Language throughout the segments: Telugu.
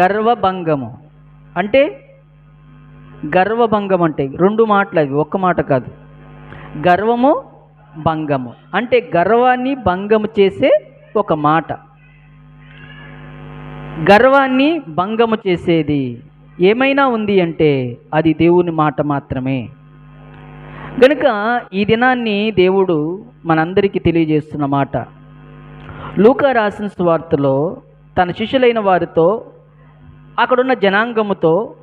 గర్వభంగము. అంటే గర్వభంగం అంటే రెండు మాటలు అవి ఒక్క మాట కాదు. గర్వము భంగము. అంటే గర్వాన్ని భంగము చేసే ఒక మాట. గర్వాన్ని భంగము చేసేది ఏమైనా ఉంది అంటే అది దేవుని మాట మాత్రమే. గనుక ఈ దినాన్ని దేవుడు మనందరికీ తెలియజేస్తున్న మాట. లూకా రాసిన స్వార్తలో తన శిష్యులైన వారితో అక్కడున్న జనాంగముతో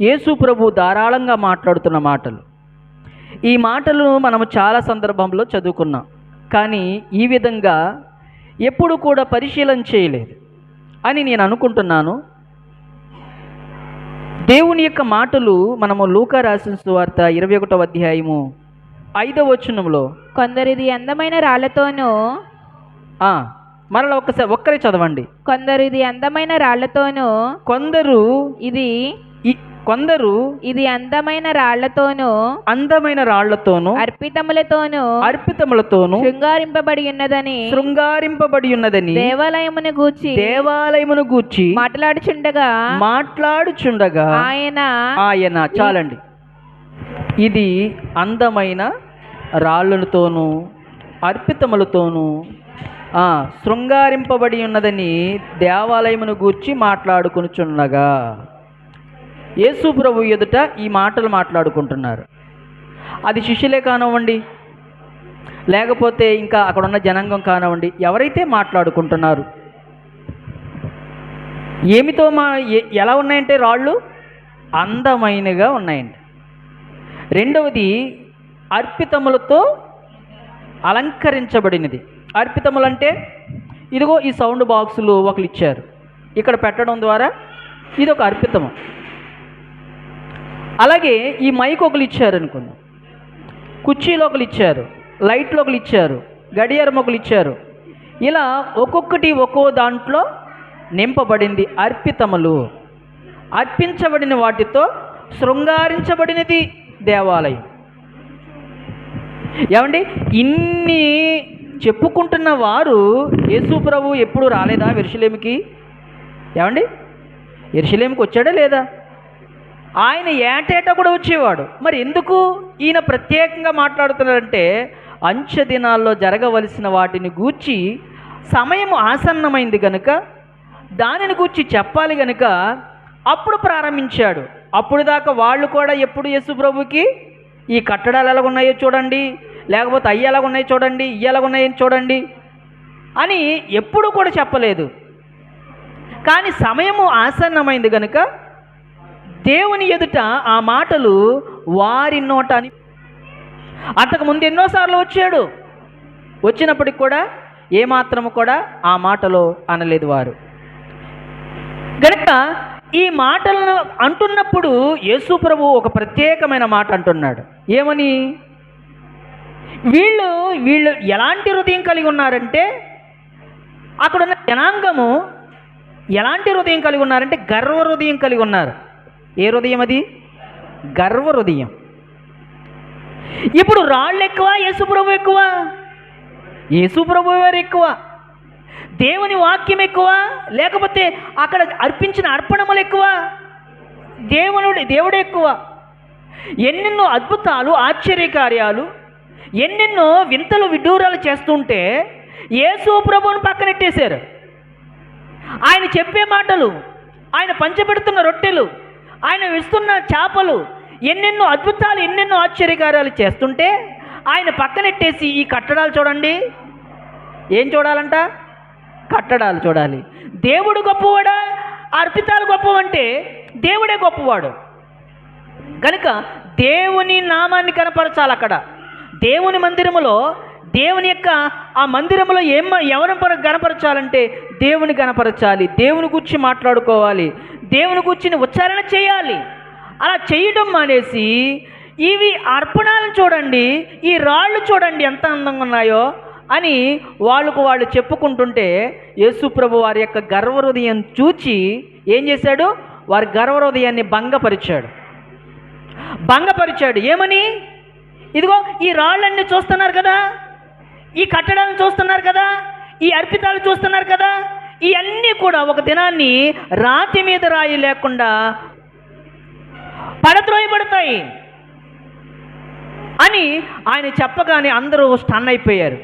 యేసు ప్రభు ధారాళంగా మాట్లాడుతున్న మాటలు. ఈ మాటలు మనము చాలా సందర్భంలో చదువుకున్నాం. కానీ ఈ విధంగా ఎప్పుడు కూడా పరిశీలన చేయలేదు అని నేను అనుకుంటున్నాను. దేవుని యొక్క మాటలు మనము లూకా రాసిన సువార్త ఇరవై ఒకటో అధ్యాయము ఐదవ వచనంలో కొందరిది అందమైన రాళ్ళతోనూ మరలా ఒక్కసారి ఒక్కరే చదవండి. కొందరిది అందమైన రాళ్ళతోనూ కొందరు ఇది కొందరు ఇది అందమైన రాళ్ళతోనూ అందమైన రాళ్ళతోనూ అర్పితములతోనూ అర్పితములతోనూ శృంగారింపబడి ఉన్నదని శృంగారింపబడి ఉన్నదని దేవాలయమును గూర్చి దేవాలయమును గూర్చి మాట్లాడుచుండగా మాట్లాడుచుండగా ఆయన ఆయన చాలండి. ఇది అందమైన రాళ్ళతోనూ అర్పితములతోనూ శృంగారింపబడి ఉన్నదని దేవాలయమును గూర్చి మాట్లాడుకునుచుండగా యేసు ప్రభు ఎదుట ఈ మాటలు మాట్లాడుకుంటున్నారు. అది శిష్యులే కానివ్వండి లేకపోతే ఇంకా అక్కడ ఉన్న జనాంగం కానివ్వండి ఎవరైతే మాట్లాడుకుంటున్నారు? ఏమితో మా ఎలా ఉన్నాయంటే రాళ్ళు? అందమైనగా ఉన్నాయండి. రెండవది అర్పితములతో అలంకరించబడినది. అర్పితములు అంటే ఇదిగో ఈ సౌండ్ బాక్సులు ఒకరు ఇచ్చారు. ఇక్కడ పెట్టడం ద్వారా ఇది ఒక అర్పితము. అలాగే ఈ మైక్ ఒకరు ఇచ్చారు అనుకుందాం కుర్చీలు ఒకరు ఇచ్చారు లైట్లు ఒకరు ఇచ్చారు గడియారం ఒకరు ఇచ్చారు. ఇలా ఒక్కొక్కటి ఒక్కో దాంట్లో నింపబడింది అర్పితములు. అర్పించబడిన వాటితో శృంగారించబడినది దేవాలయం. ఏమండి? ఇన్ని చెప్పుకుంటున్న వారు యేసు ప్రభు ఎప్పుడు రాలేదా ఎరుషలేమికి ఏమండి? ఎరుషలేమికి వచ్చాడా లేదా? ఆయన ఏటేటా కూడా వచ్చేవాడు. మరి ఎందుకు ఈయన ప్రత్యేకంగా మాట్లాడుతున్నాడంటే అంచె దినాల్లో జరగవలసిన వాటిని గూర్చి సమయం ఆసన్నమైంది గనుక దానిని గూర్చి చెప్పాలి గనుక అప్పుడు ప్రారంభించాడు. అప్పుడు దాకా వాళ్ళు కూడా ఎప్పుడు యేసు ప్రభుకి ఈ కట్టడాలు ఎలా ఉన్నాయో చూడండి. లేకపోతే అవి ఎలాగున్నాయి చూడండి ఇవి ఎలాగున్నాయని చూడండి అని ఎప్పుడు కూడా చెప్పలేదు. కానీ సమయము ఆసన్నమైంది కనుక దేవుని ఎదుట ఆ మాటలు వారి నోట అని అంతకుముందు ఎన్నోసార్లు వచ్చాడు. వచ్చినప్పటికి కూడా ఏమాత్రము కూడా ఆ మాటలో అనలేదు వారు. గనుక ఈ మాటలను అంటున్నప్పుడు యేసు ప్రభు ఒక ప్రత్యేకమైన మాట అంటున్నాడు. ఏమని? వీళ్ళు వీళ్ళు ఎలాంటి హృదయం కలిగి ఉన్నారంటే అక్కడున్న జనాంగము ఎలాంటి హృదయం కలిగి ఉన్నారంటే గర్వ హృదయం కలిగి ఉన్నారు. ఏ హృదయం అది? గర్వ హృదయం. ఇప్పుడు రాళ్ళు ఎక్కువ యేసుప్రభు ఎక్కువ? యేసుప్రభు వారు ఎక్కువ. దేవుని వాక్యం ఎక్కువ లేకపోతే అక్కడ అర్పించిన అర్పణములు ఎక్కువ? దేవునుడు దేవుడే ఎక్కువ. ఎన్నెన్నో అద్భుతాలు ఆశ్చర్యకార్యాలు ఎన్నెన్నో వింతలు విడ్డూరాలు చేస్తుంటే యేసు ప్రభువును పక్కనెట్టేశారు ఆయన చెప్పే మాటలు ఆయన పంచబెడుతున్న రొట్టెలు ఆయన ఇస్తున్న చేపలు ఎన్నెన్నో అద్భుతాలు ఎన్నెన్నో ఆశ్చర్యకార్యాలు చేస్తుంటే ఆయన పక్కనెట్టేసి ఈ కట్టడాలు చూడండి. ఏం చూడాలంట? కట్టడాలు చూడాలి. దేవుడు గొప్పవాడా? అర్పితాలు గొప్పవంటే దేవుడే గొప్పవాడు. కనుక దేవుని నామాన్ని కనపరచాలి అక్కడ. దేవుని మందిరములో దేవుని యొక్క ఆ మందిరములో ఏం ఎవరిని పర గణపరచాలంటే దేవుని గణపరచాలి దేవుని గురించి మాట్లాడుకోవాలి దేవుని గురించి ఉచ్చారణ చేయాలి. అలా చేయడం మానేసి ఇవి అర్పణాలను చూడండి ఈ రాళ్ళు చూడండి ఎంత అందంగా ఉన్నాయో అని వాళ్ళకు వాళ్ళు చెప్పుకుంటుంటే యేసుప్రభు వారి యొక్క గర్వహృదయం చూచి ఏం చేశాడు? వారి గర్వహృదయాన్ని భంగపరిచాడు. భంగపరిచాడు. ఏమని? ఇదిగో ఈ రాళ్ళన్నీ చూస్తున్నారు కదా? ఈ కట్టడాలను చూస్తున్నారు కదా? ఈ అర్పితాలు చూస్తున్నారు కదా? ఇవన్నీ కూడా ఒక దినాన్ని రాతి మీద రాయి లేకుండా పడద్రోయబడతాయి అని ఆయన చెప్పగానే అందరూ స్టన్ అయిపోయారు.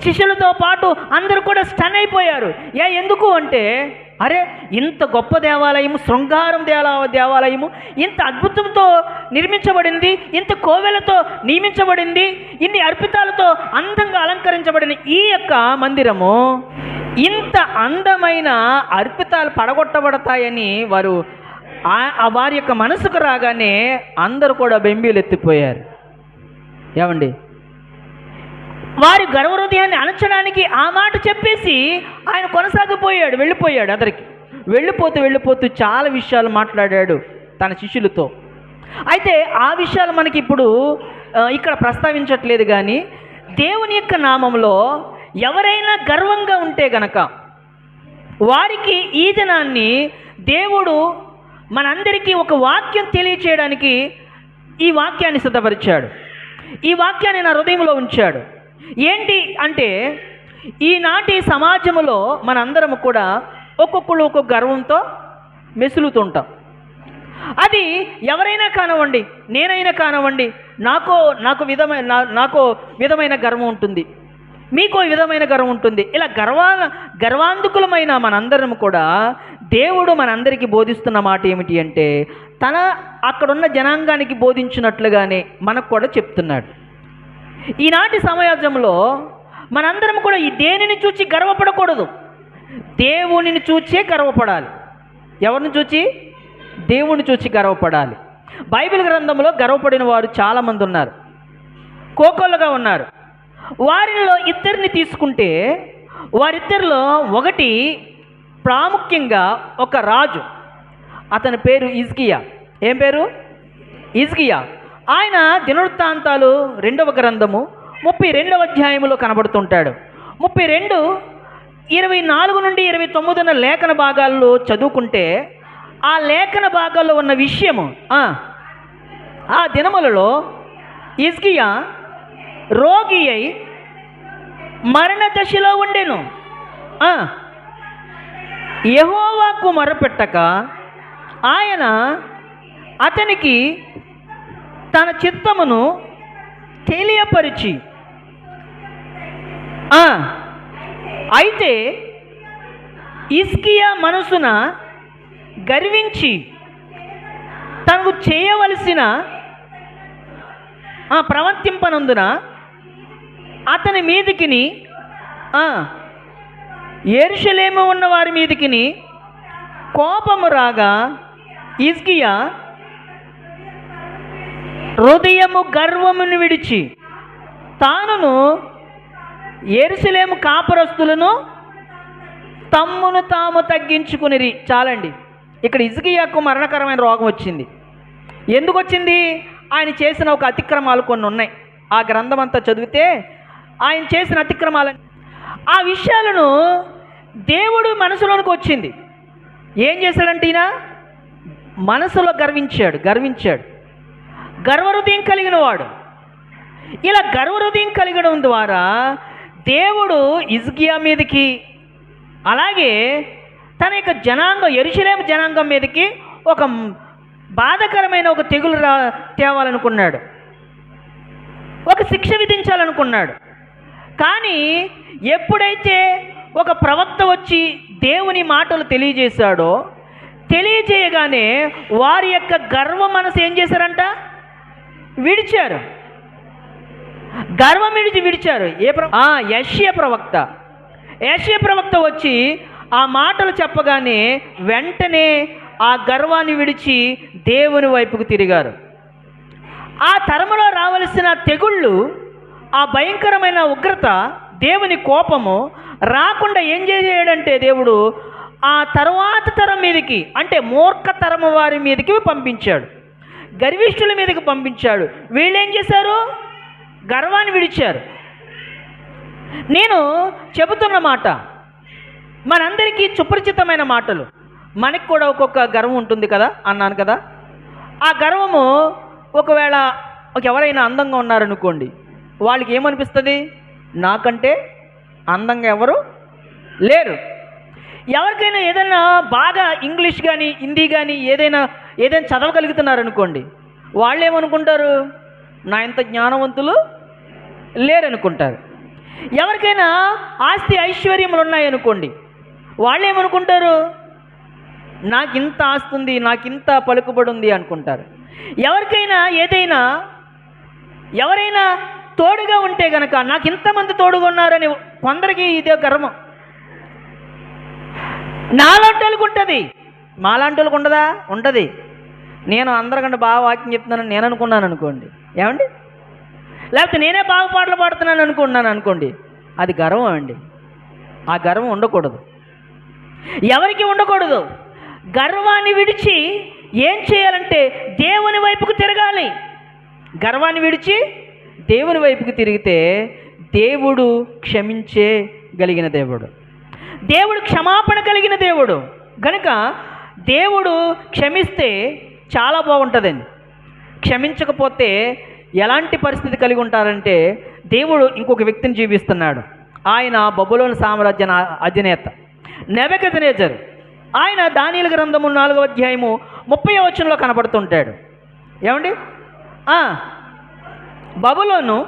శిష్యులతో పాటు అందరూ కూడా స్టన్ అయిపోయారు. ఏ ఎందుకు అంటే అరే ఇంత గొప్ప దేవాలయము శృంగారం దేవాల దేవాలయము ఇంత అద్భుతంతో నిర్మించబడింది ఇంత కోవెలతో నియమించబడింది ఇన్ని అర్పితాలతో అందంగా అలంకరించబడిన ఈ యొక్క మందిరము ఇంత అందమైన అర్పితాలు పడగొట్టబడతాయని వారు ఆ- వారి యొక్క మనసుకు రాగానే అందరూ కూడా బెంబీలు ఎత్తిపోయారు. ఏమండి? వారి గర్వహృదయాన్ని అణచడానికి ఆ మాట చెప్పేసి ఆయన కొనసాగిపోయాడు వెళ్ళిపోయాడు అతనికి. వెళ్ళిపోతూ వెళ్ళిపోతూ చాలా విషయాలు మాట్లాడాడు తన శిష్యులతో. అయితే ఆ విషయాలు మనకి ఇప్పుడు ఇక్కడ ప్రస్తావించట్లేదు కానీ దేవుని యొక్క నామంలో ఎవరైనా గర్వంగా ఉంటే గనక వారికి ఈ దినాన్ని దేవుడు మనందరికీ ఒక వాక్యం తెలియచేయడానికి ఈ వాక్యాన్ని సిద్ధపరిచాడు. ఈ వాక్యాన్ని నా హృదయంలో ఉంచాడు. ఏంటి అంటే ఈనాటి సమాజంలో మనందరం కూడా ఒక్కొక్కళ్ళు ఒక్కొక్క గర్వంతో మెసులుతుంటాం. అది ఎవరైనా కానివ్వండి నేనైనా కానివ్వండి నాకో నాకు విధమైన నాకో విధమైన గర్వం ఉంటుంది. మీకో విధమైన గర్వం ఉంటుంది. ఇలా గర్వా గర్వాంధకులమైన మనందరం కూడా దేవుడు మనందరికీ బోధిస్తున్న మాట ఏమిటి అంటే తన అక్కడున్న జనాంగానికి బోధించినట్లుగానే మనకు కూడా చెప్తున్నాడు. ఈనాటి సమాజంలో మనందరం కూడా ఈ దేనిని చూచి గర్వపడకూడదు. దేవునిని చూచే గర్వపడాలి. ఎవరిని చూచి? దేవుని చూచి గర్వపడాలి. బైబిల్ గ్రంథంలో గర్వపడిన వారు చాలామంది ఉన్నారు. కోకోలుగా ఉన్నారు. వారిలో ఇద్దరిని తీసుకుంటే వారిద్దరిలో ఒకటి ప్రాముఖ్యంగా ఒక రాజు. అతని పేరు ఇజ్కియా. ఏం పేరు? ఇజ్కియా. ఆయన దినవృత్తాంతాలు రెండవ గ్రంథము ముప్పై రెండవ అధ్యాయములో కనబడుతుంటాడు. ముప్పై రెండు ఇరవై నాలుగు నుండి ఇరవై తొమ్మిదిన లేఖన భాగాల్లో చదువుకుంటే ఆ లేఖన భాగాల్లో ఉన్న విషయము ఆ, దినములలో ఇజ్కియా రోగి అయి మరణ దశలో ఉండెను. యహోవాకు మొరపెట్టక ఆయన అతనికి తన చిత్తమును తెలియపరిచి. అయితే ఇస్కియా మనసున గర్వించి తనకు చేయవలసిన ప్రవర్తింపనందున అతని మీదికిని ఏరుషలేము ఉన్న వారి మీదికిని కోపము రాగా ఇస్కియా హృదయము గర్వమును విడిచి తానును ఎరుసలేము కాపరస్తులను తమ్మును తాము తగ్గించుకునిరి. చాలండి. ఇక్కడ ఇజ్కియాకు మరణకరమైన రోగం వచ్చింది. ఎందుకు వచ్చింది ఆయన చేసిన ఒక అతిక్రమాలు కొన్ని ఉన్నాయి. ఆ గ్రంథం అంతా చదివితే ఆయన చేసిన అతిక్రమాలు ఆ విషయాలను దేవుడు మనసులోనికి వచ్చింది. ఏం చేశాడంటే ఈయన? మనసులో గర్వించాడు గర్వించాడు. గర్వహృదయం కలిగిన వాడు ఇలా గర్వహృదయం కలిగడం ద్వారా దేవుడు ఇజ్గియా మీదకి అలాగే తన యొక్క జనాంగం ఎరుశలేమ జనాంగం మీదకి ఒక బాధకరమైన ఒక తెగులు రా తేవాలనుకున్నాడు. ఒక శిక్ష విధించాలనుకున్నాడు. కానీ ఎప్పుడైతే ఒక ప్రవక్త వచ్చి దేవుని మాటలు తెలియజేశాడో తెలియజేయగానే వారి యొక్క గర్వ మనసు ఏం చేశారంట? విడిచారు. గర్వం విడిచి విడిచారు. ఏ ప్ర ఆ, ప్రవక్త. యశ్య ప్రవక్త వచ్చి ఆ మాటలు చెప్పగానే వెంటనే ఆ గర్వాన్ని విడిచి దేవుని వైపుకు తిరిగారు. ఆ తరములో రావలసిన తెగుళ్ళు ఆ భయంకరమైన ఉగ్రత దేవుని కోపము రాకుండా ఏం చేయడంటే దేవుడు ఆ తర్వాత తరం మీదకి అంటే మూర్ఖ తరము వారి మీదకి పంపించాడు. గర్విష్ఠుల మీదకి పంపించాడు. వీళ్ళు ఏం చేశారు? గర్వాన్ని విడిచారు. నేను చెబుతున్న మాట మనందరికీ సుపరిచితమైన మాటలు. మనకి కూడా ఒక్కొక్క గర్వం ఉంటుంది కదా? అన్నాను కదా? ఆ గర్వము ఒకవేళ ఒక ఎవరైనా అందంగా ఉన్నారనుకోండి వాళ్ళకి ఏమనిపిస్తుంది? నాకంటే అందంగా ఎవరు లేరు. ఎవరికైనా ఏదైనా బాగా ఇంగ్లీష్ కానీ హిందీ కానీ ఏదైనా ఏదైనా చదవగలుగుతున్నారనుకోండి వాళ్ళు ఏమనుకుంటారు నా ఇంత జ్ఞానవంతులు లేరనుకుంటారు. ఎవరికైనా ఆస్తి ఐశ్వర్యములు ఉన్నాయనుకోండి వాళ్ళు ఏమనుకుంటారు నాకు ఇంత ఆస్తి ఉంది నాకు ఇంత పలుకుబడి ఉంది అనుకుంటారు. ఎవరికైనా ఏదైనా ఎవరైనా తోడుగా ఉంటే గనక నాకు ఇంతమంది తోడుగా ఉన్నారని కొందరికి ఇదే గర్వం. నాలో వాళ్ళకి ఉంటుంది మాలాంటి వాళ్ళకి ఉండదా? ఉంటుంది. నేను అందరికంటే బాగా వాక్యం చెప్తున్నానని నేను అనుకున్నాను అనుకోండి. ఏమండి? లేకపోతే నేనే బాగా పాటలు పాడుతున్నాను అనుకున్నాను అనుకోండి. అది గర్వం అండి ఆ గర్వం ఉండకూడదు. ఎవరికి ఉండకూడదు? గర్వాన్ని విడిచి ఏం చేయాలంటే దేవుని వైపుకు తిరగాలి. గర్వాన్ని విడిచి దేవుని వైపుకు తిరిగితే దేవుడు క్షమించే గలిగిన దేవుడు. దేవుడు క్షమాపణ కలిగిన దేవుడు. కనుక దేవుడు క్షమిస్తే చాలా బాగుంటుందండి. క్షమించకపోతే ఎలాంటి పరిస్థితి కలిగి ఉంటారంటే దేవుడు ఇంకొక వ్యక్తిని జీవిస్తున్నాడు. ఆయన బబులోని సామ్రాజ్య అధినేత అధినేత. నెబెకద్నేజర్ ఆయన దానిల గ్రంథము నాలుగో అధ్యాయము ముప్పై వచనంలో కనబడుతుంటాడు. ఏమండి? బబులోను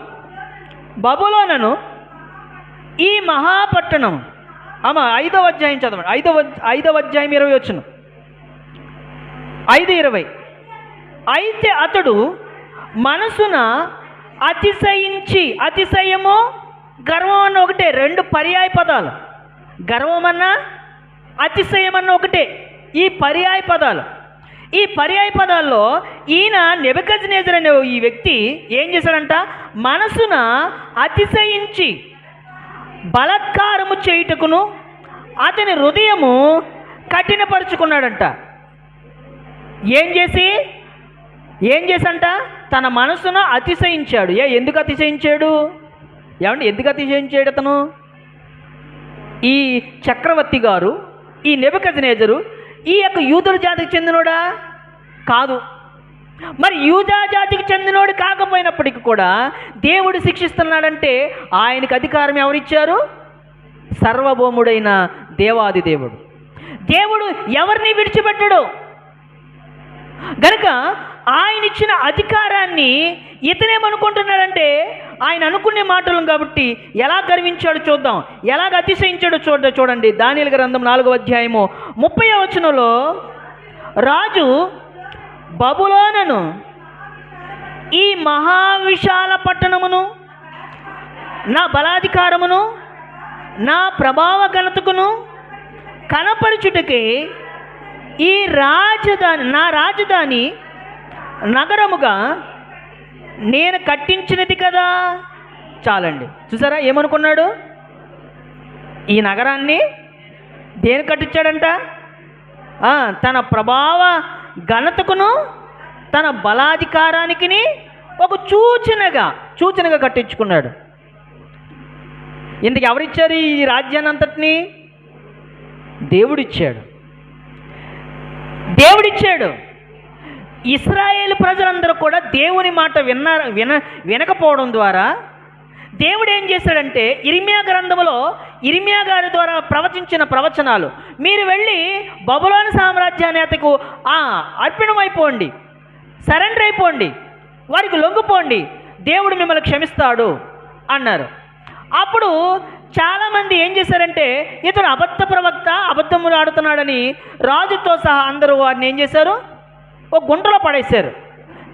బబులోనను ఈ మహాపట్టణం అమ్మ ఐదవ అధ్యాయం చదవండి. ఐదవ ఐదవ అధ్యాయం ఇరవై వచ్చును ఐదు ఇరవై. అయితే అతడు మనసున అతిశయించి అతిశయము గర్వం అన్న ఒకటే రెండు పర్యాయ పదాలు. గర్వం అన్న అతిశయం అన్న ఒకటే ఈ పర్యాయ పదాలు. ఈ పర్యాయ పదాల్లో ఈయన నెబకజ్నేజర్ అనే ఈ వ్యక్తి ఏం చేశాడంట? మనసున అతిశయించి బలత్కారము చేయుటకును అతని హృదయము కఠినపరుచుకున్నాడంట. ఏం చేసి? ఏం చేసంట? తన మనసును అతిశయించాడు. ఏ ఎందుకు అతిశయించాడు? ఏమంటే ఎందుకు అతిశయించాడు అతను? ఈ చక్రవర్తి గారు ఈ నెబకజనేజరు ఈ యొక్క యూదుల జాతికి చెందినోడా? కాదు. మరి యూదా జాతికి చెందినోడు కాకపోయినప్పటికీ కూడా దేవుడు శిక్షిస్తున్నాడంటే ఆయనకు అధికారం ఎవరిచ్చారు? సర్వభౌముడైన దేవాది దేవుడు. దేవుడు ఎవరిని విడిచిపెట్టడు? గనక ఆయన ఇచ్చిన అధికారాన్ని ఇతనేమనుకుంటున్నాడంటే ఆయన అనుకునే మాటలు కాబట్టి ఎలా గర్వించాడు చూద్దాం. ఎలా అతిశయించాడో చూడ చూడండి. దానిల గ్రంథం నాలుగో అధ్యాయము ముప్పై వచనంలో రాజు బబులోనను ఈ మహావిశాల పట్టణమును నా బలాధికారమును నా ప్రభావ ఘనతకును కనపరచుటకే ఈ రాజధాని నా రాజధాని నగరముగా నేను కట్టించినది కదా? చాలండి. చూసారా? ఏమనుకున్నాడు? ఈ నగరాన్ని దేని కట్టించాడంట? తన ప్రభావ ఘనతకును తన బలాధికారానికి ఒక సూచనగా సూచనగా కట్టించుకున్నాడు. ఇందుకు ఎవరిచ్చారు ఈ రాజ్యాన్ని అంతటిని దేవుడిచ్చాడు. దేవుడిచ్చాడు. ఇస్రాయేల్ ప్రజలందరూ కూడా దేవుని మాట విన్నారు విన వినకపోవడం ద్వారా దేవుడు ఏం చేశాడంటే ఇరిమియా గ్రంథంలో ఇరిమియా గారి ద్వారా ప్రవచించిన ప్రవచనాలు. మీరు వెళ్ళి బబులోని సామ్రాజ్యానేతకు ఆ అర్పణమైపోండి సరెండర్ అయిపోండి. వారికి లొంగిపోండి. దేవుడు మిమ్మల్ని క్షమిస్తాడు అన్నారు. అప్పుడు చాలామంది ఏం చేశారంటే ఇతడు అబద్ధ ప్రవక్త అబద్ధములు ఆడుతున్నాడని రాజుతో సహా అందరూ వారిని ఏం చేశారు? ఒక గుంటలో పడేశారు.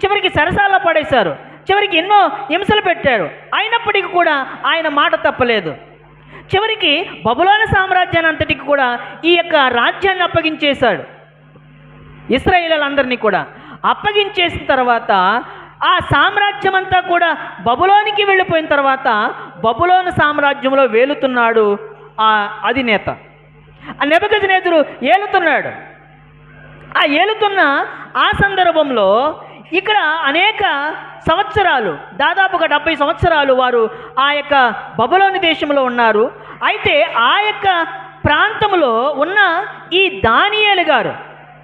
చివరికి సరసాల్లో పడేశారు. చివరికి ఎన్నో హింసలు పెట్టారు. అయినప్పటికీ కూడా ఆయన మాట తప్పలేదు. చివరికి బబులోన సామ్రాజ్యాన్ని అంతటికి కూడా ఈ యొక్క రాజ్యాన్ని అప్పగించేశాడు. ఇస్రాయేలందరినీ కూడా అప్పగించేసిన తర్వాత ఆ సామ్రాజ్యం అంతా కూడా బబులోనికి వెళ్ళిపోయిన తర్వాత బబులోను సామ్రాజ్యంలో వేలుతున్నాడు ఆ అధినేత. ఆ నెబదనేతుడు ఏలుతున్నాడు. ఆ ఏలుతున్న ఆ సందర్భంలో ఇక్కడ అనేక సంవత్సరాలు దాదాపుగా డెబ్బై సంవత్సరాలు వారు ఆ యొక్క బబులోని దేశంలో ఉన్నారు. అయితే ఆ యొక్క ప్రాంతంలో ఉన్న ఈ దానియేలు గారు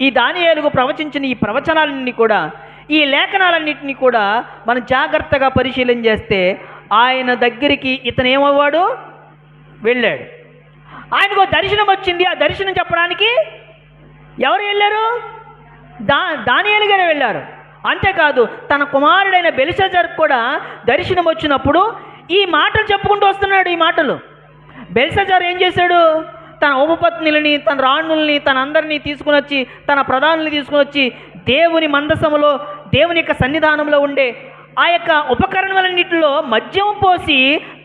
ఈ దానియేలుగు ప్రవచించిన ఈ ప్రవచనాలన్నీ కూడా ఈ లేఖనాలన్నింటినీ కూడా మనం జాగ్రత్తగా పరిశీలన చేస్తే ఆయన దగ్గరికి ఇతను ఏమవ్వాడు? వెళ్ళాడు. ఆయనకు దర్శనం వచ్చింది. ఆ దర్శనం చెప్పడానికి ఎవరు వెళ్ళారు? దా దానియేలు గారు వెళ్ళారు. అంతేకాదు తన కుమారుడైన బెలిసజర్ కూడా దర్శనం వచ్చినప్పుడు ఈ మాటలు చెప్పుకుంటూ వస్తున్నాడు ఈ మాటలు. బెలిసజర్ ఏం చేశాడు? తన ఉపపత్నులని తన రాణుల్ని తన అందరినీ తీసుకుని వచ్చి తన ప్రధానుల్ని తీసుకుని వచ్చి దేవుని మందసములో దేవుని యొక్క సన్నిధానంలో ఉండే ఆ యొక్క ఉపకరణములన్నిటిలో మద్యం పోసి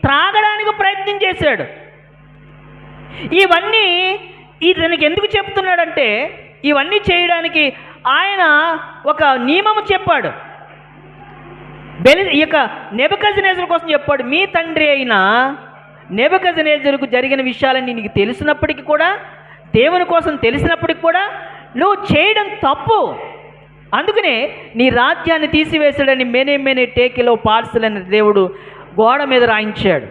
త్రాగడానికి ప్రయత్నం చేశాడు. ఇవన్నీ ఇతనికి ఎందుకు చెప్తున్నాడంటే ఇవన్నీ చేయడానికి ఆయన ఒక నియమము చెప్పాడు. బెలి ఈ యొక్క నెబకజనేజర్ కోసం చెప్పాడు మీ తండ్రి అయిన నెబకజనేజర్కు జరిగిన విషయాలన్నీ నీకు తెలిసినప్పటికీ కూడా దేవుని కోసం తెలిసినప్పటికి కూడా నువ్వు చేయడం తప్పు. అందుకనే నీ రాజ్యాన్ని తీసివేశాడని మేనే మేనే టేకిలో పార్సల్ అని దేవుడు గోడ మీద రాయించాడు.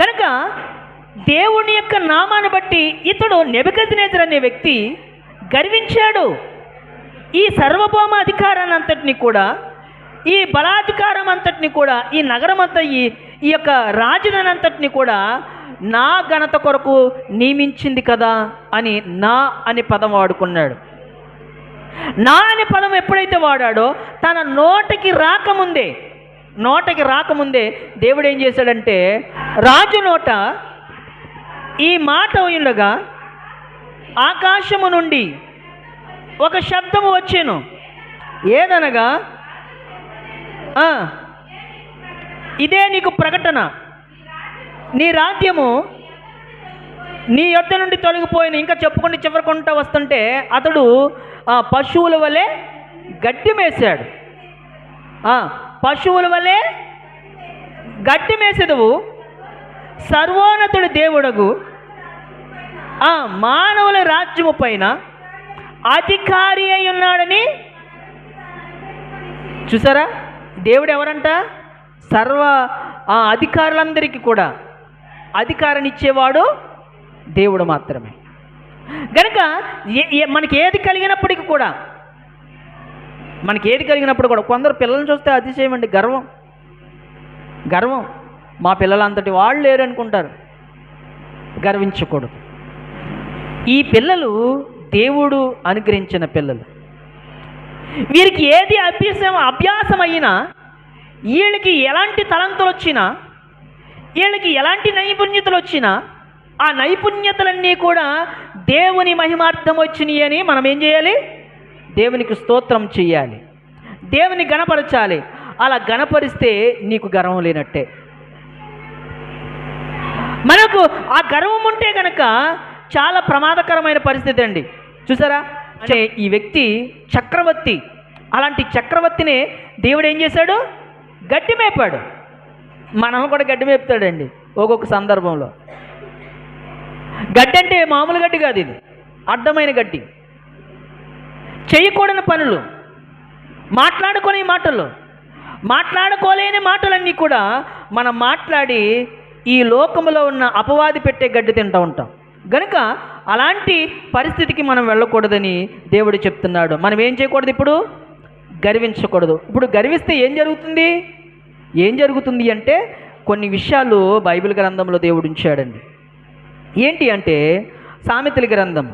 గనుక దేవుని యొక్క నామాన్ని బట్టి ఇతడు నెబకజనేజర్ అనే వ్యక్తి గర్వించాడు. ఈ సర్వభౌమ అధికారాన్ని అంతటిని కూడా ఈ బలాధికారం అంతటిని కూడా ఈ నగరం అంతా ఈ ఈ యొక్క రాజధాని అంతటిని కూడా నా ఘనత కొరకు నియమించింది కదా అని నా అనే పదం వాడుకున్నాడు. నా అనే పదం ఎప్పుడైతే వాడాడో తన నోటికి రాకముందే నోటకి రాకముందే దేవుడు ఏం చేశాడంటే రాజు నోట ఈ మాట ఉండగా ఆకాశము నుండి ఒక శబ్దము వచ్చాను. ఏదనగా ఇదే నీకు ప్రకటన. నీ రాజ్యము నీ యొద్ద నుండి తొలగిపోయిన ఇంకా చెప్పుకుంటూ చివరకుంటా వస్తుంటే అతడు ఆ, పశువుల వలె గడ్డి మేసాడు పశువుల వలె గడ్డి మేసెదవు? సర్వోన్నతుడి దేవుడగు. ఆ మానవుల రాజ్యము పైన అధికారి అయి ఉన్నాడని చూసారా? దేవుడు ఎవరంట సర్వ ఆ అధికారులందరికీ కూడా అధికారాన్ని ఇచ్చేవాడు దేవుడు మాత్రమే. గనుక ఏ- మనకి ఏది కలిగినప్పటికీ కూడా మనకి ఏది కలిగినప్పుడు కూడా కొందరు పిల్లల్ని చూస్తే అతిశయం అండి గర్వం. గర్వం. మా పిల్లలంతటి వాళ్ళు లేరు అనుకుంటారు. గర్వించకూడదు. ఈ పిల్లలు దేవుడు అనుగ్రహించిన పిల్లలు. వీరికి ఏది అభ్యాసం అభ్యాసం అయినా వీళ్ళకి ఎలాంటి తలంతులు వచ్చినా వీళ్ళకి ఎలాంటి నైపుణ్యతలు వచ్చినా ఆ నైపుణ్యతలన్నీ కూడా దేవుని మహిమార్థం వచ్చినాయి అని మనం ఏం చేయాలి? దేవునికి స్తోత్రం చేయాలి దేవుని గణపరచాలి. అలా గణపరిస్తే నీకు గర్వం లేనట్టే. మనకు ఆ గర్వం ఉంటే కనుక చాలా ప్రమాదకరమైన పరిస్థితి అండి. చూసారా? అంటే ఈ వ్యక్తి చక్రవర్తి. అలాంటి చక్రవర్తిని దేవుడు ఏం చేశాడు? గడ్డి మేపాడు మనం కూడా గడ్డి మేపుతాడండి ఒక్కొక్క సందర్భంలో. గడ్డి అంటే మామూలు గడ్డి కాదు ఇది. అడ్డమైన గడ్డి. చేయకూడని పనులు మాట్లాడుకునే మాటలు మాట్లాడుకోలేని మాటలన్నీ కూడా మనం మాట్లాడి ఈ లోకంలో ఉన్న అపవాది పెట్టే గడ్డి తింటూ ఉంటాం. గనుక అలాంటి పరిస్థితికి మనం వెళ్ళకూడదని దేవుడు చెప్తున్నాడు. మనం ఏం చేయకూడదు ఇప్పుడు? గర్వించకూడదు. ఇప్పుడు గర్విస్తే ఏం జరుగుతుంది? ఏం జరుగుతుంది అంటే కొన్ని విషయాలు బైబిల్ గ్రంథంలో దేవుడు ఉంచాడండి. ఏంటి అంటే సామెతల గ్రంథం.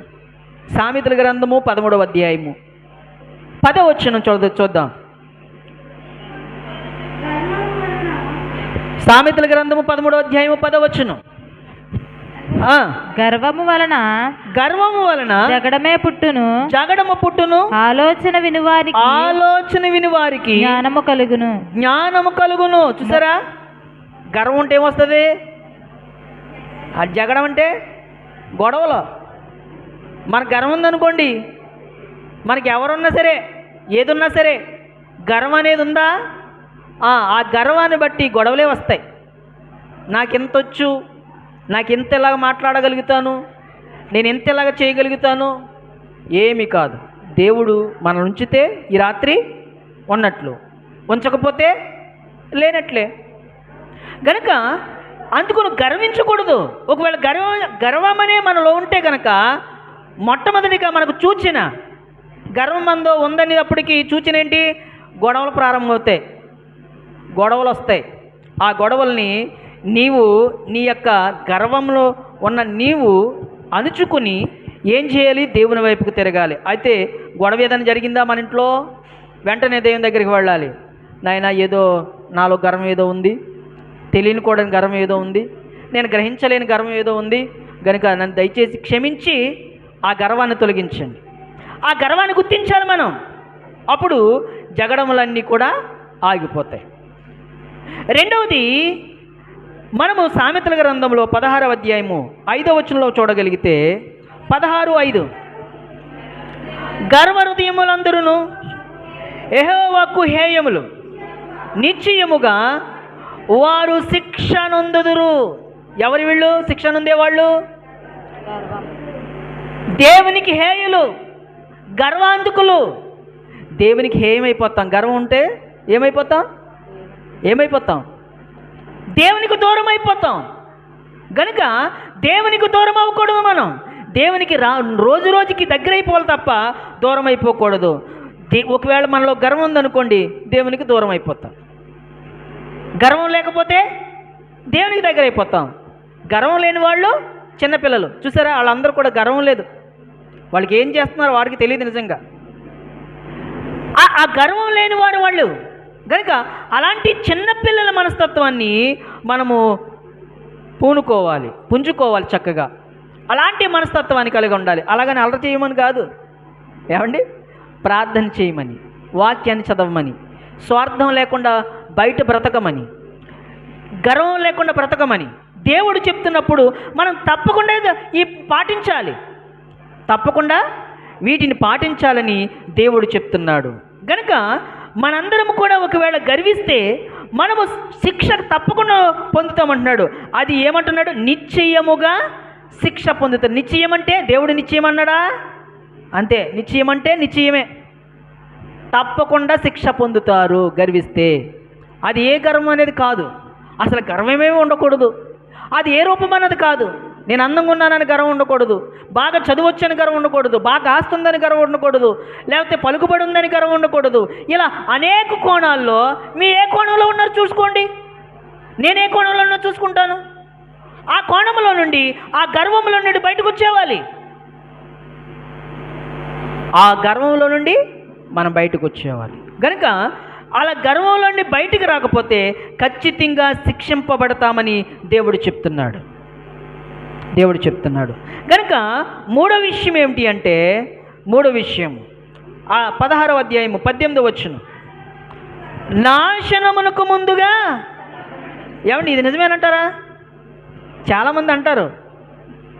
సామెతల గ్రంథము పదమూడవ అధ్యాయము. పదవచ్చును చూద్దాం చూద్దాం. సామెతల గ్రంథము పదమూడవ అధ్యాయము పదవచ్చును గర్వము వలన గర్వము వలన జగడమే పుట్టును. జగడము పుట్టును. ఆలోచన వినువారికి ఆలోచన విని వారికి జ్ఞానము కలుగును. జ్ఞానము కలుగును. చూసారా? గర్వం ఉంటే ఏమొస్తుంది అది జగడం అంటే గొడవలు. మనకు గర్వం ఉందనుకోండి మనకి ఎవరున్నా సరే ఏదున్నా సరే గర్వం అనేది ఉందా? ఆ గర్వాన్ని బట్టి గొడవలే వస్తాయి. నాకు ఇంత వచ్చు నాకు ఇంత ఇలాగ మాట్లాడగలుగుతాను నేను ఇంత ఇలాగ చేయగలుగుతాను ఏమి కాదు. దేవుడు మనం ఉంచితే ఈ రాత్రి ఉన్నట్లు ఉంచకపోతే లేనట్లే. గనుక అందుకు నువ్వు గర్వించకూడదు. ఒకవేళ గర్వ గర్వం అనే మనలో ఉంటే కనుక మొట్టమొదటిగా మనకు చూచిన గర్వం మందో ఉందని అప్పటికి చూచిన ఏంటి? గొడవలు ప్రారంభమవుతాయి. గొడవలు వస్తాయి. ఆ గొడవల్ని నీవు నీ యొక్క గర్వంలో ఉన్న నీవు అణుచుకుని ఏం చేయాలి? దేవుని వైపుకు తిరగాలి. అయితే గొడవ ఏదైనా జరిగిందా మన ఇంట్లో? వెంటనే దేవుని దగ్గరికి వెళ్ళాలి. నాయన ఏదో నాలో గర్వం ఏదో ఉంది. తెలియనుకోవడానికి గర్వం ఏదో ఉంది. నేను గ్రహించలేని గర్వం ఏదో ఉంది. కనుక నన్ను దయచేసి క్షమించి ఆ గర్వాన్ని తొలగించండి. ఆ గర్వాన్ని గుర్తించాలి మనం. అప్పుడు జగడములన్నీ కూడా ఆగిపోతాయి. రెండవది మనము సామెతల గ్రంథంలో పదహారవ అధ్యాయము ఐదవ వచనంలో చూడగలిగితే పదహారు ఐదు. గర్వహృదయములందరూ ఎహోవాకు హేయములు నిశ్చయముగా వారు శిక్ష నొందుదురు ఎవరి వీళ్ళు? శిక్ష నొందేవాళ్ళు దేవునికి హేయులు గర్వాంతుకులు దేవునికి హేయమైపోతాం. గర్వం ఉంటే ఏమైపోతాం? ఏమైపోతాం? దేవునికి దూరం అయిపోతాం గనుక దేవునికి దూరం అవ్వకూడదు మనం. దేవునికి రా రోజు రోజుకి దగ్గర అయిపోవాలి తప్ప దూరం అయిపోకూడదు దే- ఒకవేళ మనలో గర్వం ఉందనుకోండి దేవునికి దూరం అయిపోతాం గర్వం లేకపోతే దేవునికి దగ్గర అయిపోతాం గర్వం లేని వాళ్ళు చిన్నపిల్లలు చూసారా? వాళ్ళందరూ కూడా గర్వం లేదు. వాళ్ళకి ఏం చేస్తున్నారో వాడికి తెలియదు నిజంగా. ఆ- ఆ గర్వం లేని వారు వాళ్ళు. కనుక అలాంటి చిన్నపిల్లల మనస్తత్వాన్ని మనము పూనుకోవాలి పుంజుకోవాలి చక్కగా. అలాంటి మనస్తత్వాన్ని కలిగి ఉండాలి. అలాగని అలర చేయమని కాదు. ఏమండి? ప్రార్థన చేయమని వాక్యాన్ని చదవమని. స్వార్థం లేకుండా బయట బ్రతకమని. గర్వం లేకుండా బ్రతకమని. దేవుడు చెప్తున్నప్పుడు మనం తప్పకుండా ఈ పాటించాలి. తప్పకుండా వీటిని పాటించాలని దేవుడు చెప్తున్నాడు. గనుక మనందరం కూడా ఒకవేళ గర్విస్తే మనము శిక్ష తప్పకుండా పొందుతామంటున్నాడు. అది ఏమంటున్నాడు? నిశ్చయముగా శిక్ష పొందుతాడు. నిశ్చయం అంటే దేవుడు నిశ్చయం అన్నాడా అంతే. నిశ్చయం అంటే నిశ్చయమే. తప్పకుండా శిక్ష పొందుతారు గర్విస్తే. అది ఏ గర్వం అనేది కాదు. అసలు గర్వమేమీ ఉండకూడదు. అది ఏ రూపం అన్నది కాదు. నేను అందంగా ఉన్నానని గర్వం ఉండకూడదు. బాగా చదువొచ్చని గర్వం ఉండకూడదు. బాగా ఆస్తుందని గర్వం ఉండకూడదు. లేకపోతే పలుకుబడి ఉందని గర్వం ఉండకూడదు. ఇలా అనేక కోణాల్లో మీ ఏ కోణంలో ఉన్నారు చూసుకోండి. నేను ఏ కోణంలో ఉన్నా చూసుకుంటాను. ఆ కోణంలో నుండి ఆ గర్వంలో నుండి బయటకు వచ్చేవాలి. ఆ గర్వంలో నుండి మనం బయటకు వచ్చేవాలి. కనుక అలా గర్వంలోండి బయటికి రాకపోతే ఖచ్చితంగా శిక్షింపబడతామని దేవుడు చెప్తున్నాడు. దేవుడు చెప్తున్నాడు. కనుక మూడో విషయం ఏమిటి అంటే మూడో విషయం ఆ పదహారవ అధ్యాయము పద్దెనిమిది వచ్చును నాశనమునకు ముందుగా ఏమండి ఇది నిజమేనంటారా చాలామంది అంటారు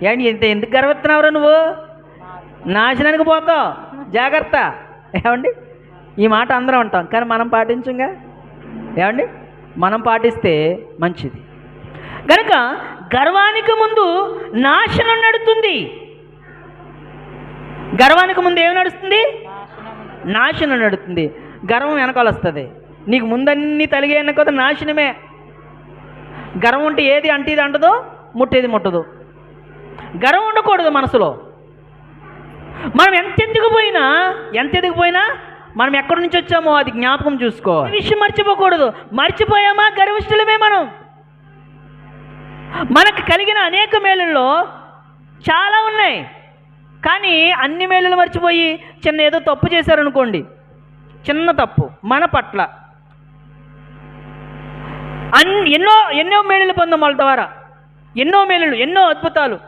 ఏమండి ఇంత ఎందుకు గర్వెత్తున్నావురా నువ్వు? నాశనానికి పోతావు జాగ్రత్త. ఏమండి? ఈ మాట అందరం అంటాం. కానీ మనం పాటించంగా? ఏమండి? మనం పాటిస్తే మంచిది. కనుక గర్వానికి ముందు నాశనం నడుస్తుంది గర్వానికి ముందు ఏమి నడుస్తుంది? నాశనం నడుస్తుంది గర్వం వెనకాల వస్తుంది. నీకు ముందన్నీ తలిగే కదా నాశనమే. గర్వం ఉంటే ఏది అంటే ఇది అంటదో ముట్టేది ముట్టదు. గర్వం ఉండకూడదు మనసులో. మనం ఎంత ఎదిగిపోయినా ఎంత ఎదిగిపోయినా మనం ఎక్కడి నుంచి వచ్చామో అది జ్ఞాపకం చూసుకో. విషయం మర్చిపోకూడదు. మర్చిపోయామా? గర్విష్ఠులమే మనం. మనకు కలిగిన అనేక మేలుల్లో చాలా ఉన్నాయి. కానీ అన్ని మేలులు మర్చిపోయి చిన్న ఏదో తప్పు చేశారనుకోండి. చిన్న తప్పు మన పట్ల. అన్ ఎన్నో ఎన్నో మేలులు పొందాం వాళ్ళ ద్వారా. ఎన్నో మేలులు ఎన్నో అద్భుతాలు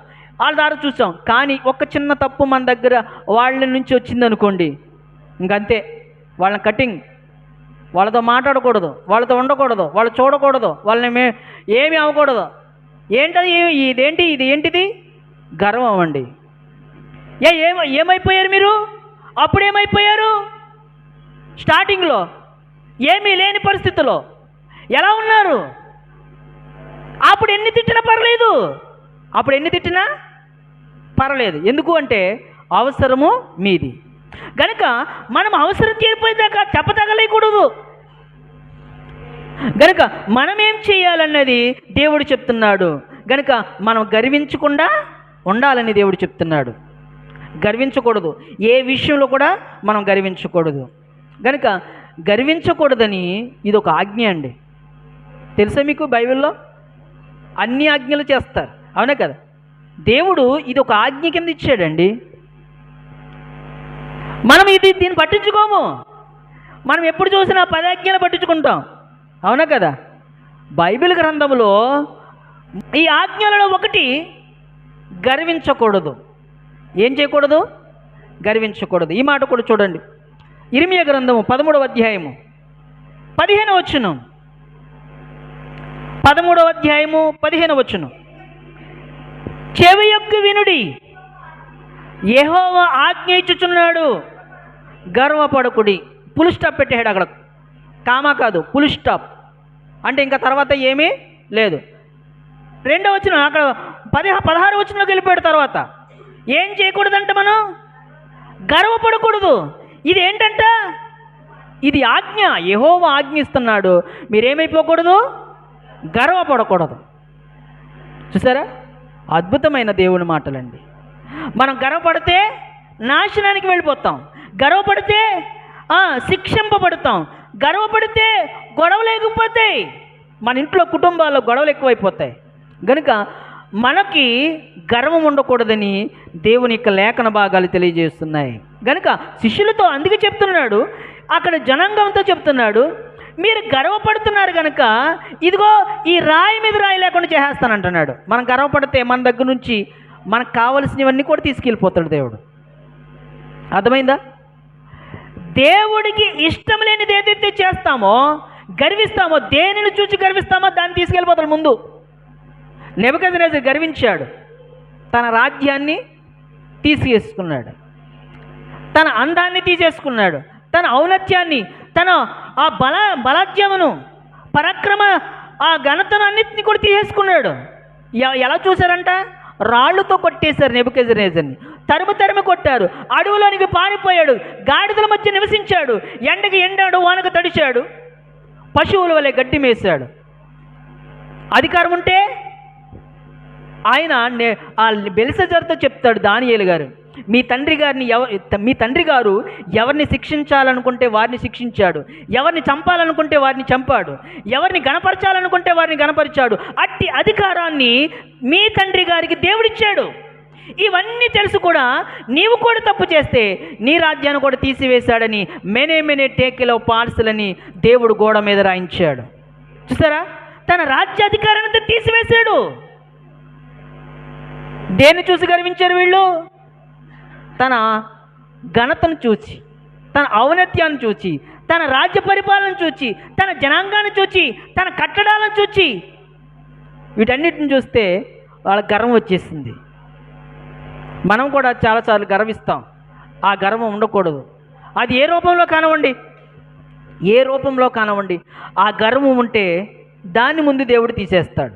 వాళ్ళ ద్వారా చూసాం. కానీ ఒక చిన్న తప్పు మన దగ్గర వాళ్ళ నుంచి వచ్చిందనుకోండి. ఇంకంతే. వాళ్ళని కటింగ్ వాళ్ళతో మాట్లాడకూడదు వాళ్ళతో ఉండకూడదు వాళ్ళు చూడకూడదు వాళ్ళని మే ఏమి అవ్వకూడదు. ఏంటది ఏ- ఇదేంటి ఇది ఏంటిది? గర్వం అండి. ఏ ఏమ ఏమైపోయారు మీరు? అప్పుడు ఏమైపోయారు స్టార్టింగ్లో ఏమీ లేని పరిస్థితిలో. ఎలా ఉన్నారు? అప్పుడు ఎన్ని తిట్టినా పర్లేదు. అప్పుడు ఎన్ని తిట్టినా పర్లేదు. ఎందుకు అంటే అవసరము మీది. గనుక మనం అవసరం తీరిపోయేదాకా చెప్పతగలేయకూడదు గనుక మనం ఏం చేయాలన్నది దేవుడు చెప్తున్నాడు. గనుక మనం గర్వించకుండా ఉండాలని దేవుడు చెప్తున్నాడు. గర్వించకూడదు. ఏ విషయంలో కూడా మనం గర్వించకూడదు. గనుక గర్వించకూడదని ఇది ఒక ఆజ్ఞ అండి. తెలుసా మీకు బైబిల్లో? అన్ని ఆజ్ఞలు చేస్తారు. అవునా కదా? దేవుడు ఇది ఒక ఆజ్ఞ కింద ఇచ్చాడండి. మనం ఇది దీన్ని పట్టించుకోము. మనం ఎప్పుడు చూసినా పదాజ్ఞలు పట్టించుకుంటాం. అవునా కదా? బైబిల్ గ్రంథంలో ఈ ఆజ్ఞలలో ఒకటి గర్వించకూడదు. ఏం చేయకూడదు? గర్వించకూడదు. ఈ మాట కూడా చూడండి. ఇరిమియ గ్రంథము పదమూడవ అధ్యాయము. పదిహేను వచ్చును పదమూడవ అధ్యాయము పదిహేను వచ్చును చెవి యొక్క వినుడి. యహోవ ఆజ్ఞ ఇచ్చుచున్నాడు. గర్వపడకుడి. పుల్ స్టాప్ పెట్టాడు అక్కడ కామా కాదు పుల్ స్టాప్ అంటే ఇంకా తర్వాత ఏమీ లేదు. రెండో వచ్చిన అక్కడ పది పదహారు వచ్చినలోకి వెళ్ళిపోయాడు తర్వాత. ఏం చేయకూడదంట మనం? గర్వపడకూడదు. ఇది ఏంటంట? ఇది ఆజ్ఞ. యహోవ ఆజ్ఞిస్తున్నాడు. మీరేమైపోకూడదు? గర్వపడకూడదు. చూసారా? అద్భుతమైన దేవుని మాటలండి. మనం గర్వపడితే నాశనానికి వెళ్ళిపోతాం. గర్వపడితే శిక్షింపబడతాం. గర్వపడితే గొడవలు ఎగిపోతాయి మన ఇంట్లో కుటుంబాల్లో గొడవలు ఎక్కువైపోతాయి. కనుక మనకి గర్వం ఉండకూడదని దేవుని యొక్క లేఖన భాగాలు తెలియజేస్తున్నాయి. గనుక శిష్యులతో అందుకే చెప్తున్నాడు అక్కడ జనాంగంతో చెప్తున్నాడు మీరు గర్వపడుతున్నారు కనుక ఇదిగో ఈ రాయి మీద రాయి లేకుండా చేసేస్తానంటున్నాడు. మనం గర్వపడితే మన దగ్గర నుంచి మనకు కావలసినవన్నీ కూడా తీసుకెళ్ళిపోతాడు దేవుడు. అర్థమైందా? దేవుడికి ఇష్టం లేనిది ఏదైతే చేస్తామో గర్విస్తామో దేనిని చూసి గర్విస్తామో దాన్ని తీసుకెళ్ళిపోతాడు ముందు. నెబదనేజర్ గర్వించాడు. తన రాజ్యాన్ని తీసేసుకున్నాడు తన అందాన్ని తీసేసుకున్నాడు. తన ఔన్నత్యాన్ని తన ఆ బల బలాజ్యమును పరాక్రమ ఆ ఘనతను అన్నిటిని కూడా తీసేసుకున్నాడు. ఎలా చూశారంట? రాళ్ళతో కొట్టేశారు నెబుకెజరేజర్ని తరుము తరుము కొట్టారు. అడవులోనికి పారిపోయాడు. గాడిదల మధ్య నివసించాడు. ఎండకి ఎండాడు వానకు తడిచాడు. పశువుల వలె గడ్డి మేశాడు. అధికారం ఉంటే ఆయన నే- ఆ బెలిసజర్తో చెప్తాడు దానియేలు గారు. మీ తండ్రి గారిని ఎవ మీ తండ్రి గారు ఎవరిని శిక్షించాలనుకుంటే వారిని శిక్షించాడు. ఎవరిని చంపాలనుకుంటే వారిని చంపాడు. ఎవరిని గణపరచాలనుకుంటే వారిని గణపరిచాడు. అట్టి అధికారాన్ని మీ తండ్రి గారికి దేవుడిచ్చాడు. ఇవన్నీ తెలుసు కూడా నీవు కూడా తప్పు చేస్తే నీ రాజ్యాన్ని కూడా తీసివేశాడని మెనే మెనే టేకిలో పార్సలని దేవుడు గోడ మీద రాయించాడు. చూసారా? తన రాజ్యాధికారాన్ని తీసివేశాడు. దేన్ని చూసి గర్వించారు వీళ్ళు? తన ఘనతను చూచి తన ఔన్నత్యాన్ని చూచి తన రాజ్య పరిపాలన చూచి తన జనాంగాన్ని చూచి తన కట్టడాలను చూచి వీటన్నిటిని చూస్తే వాళ్ళ గర్వం వచ్చేసింది. మనం కూడా చాలాసార్లు గర్విస్తాం. ఆ గర్వం ఉండకూడదు. అది ఏ రూపంలో కానివ్వండి ఏ రూపంలో కానివ్వండి ఆ గర్వం ఉంటే దాన్ని ముందు దేవుడు తీసేస్తాడు.